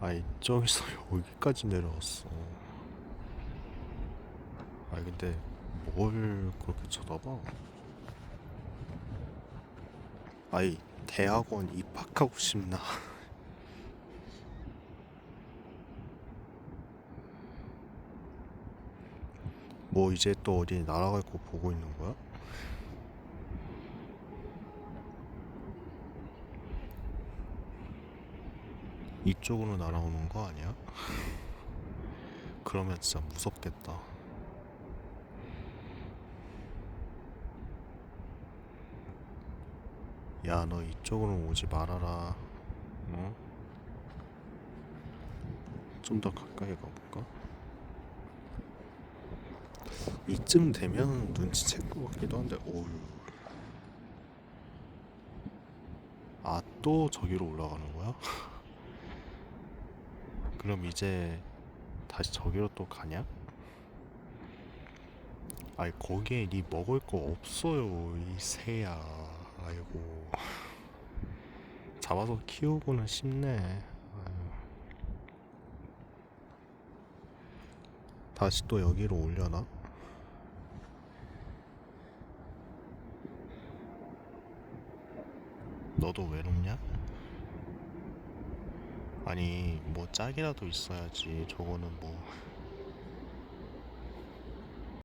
아이 저기서 여기까지 내려왔어. 아 근데 뭘 그렇게 쳐다봐? 아이 대학원 입학하고 싶나? 뭐 이제 또 어디 날아갈 거 보고 있는 거야? 이쪽으로 날아오는 거 아니야? 그러면 진짜 무섭겠다. 야, 너 이쪽으로 오지 말아라. 어? 좀 더 가까이 가볼까? 이쯤 되면 눈치챌 것 같기도 한데, 오우. 아, 또 저기로 올라가는 거야? 그럼 이제 다시 저기로 또 가냐? 아이 거기에 니 먹을 거 없어요 이 새야 아이고 잡아서 키우고는 싶네 아유. 다시 또 여기로 올려나? 너도 외롭냐? 아니 뭐 짝이라도 있어야지 저거는 뭐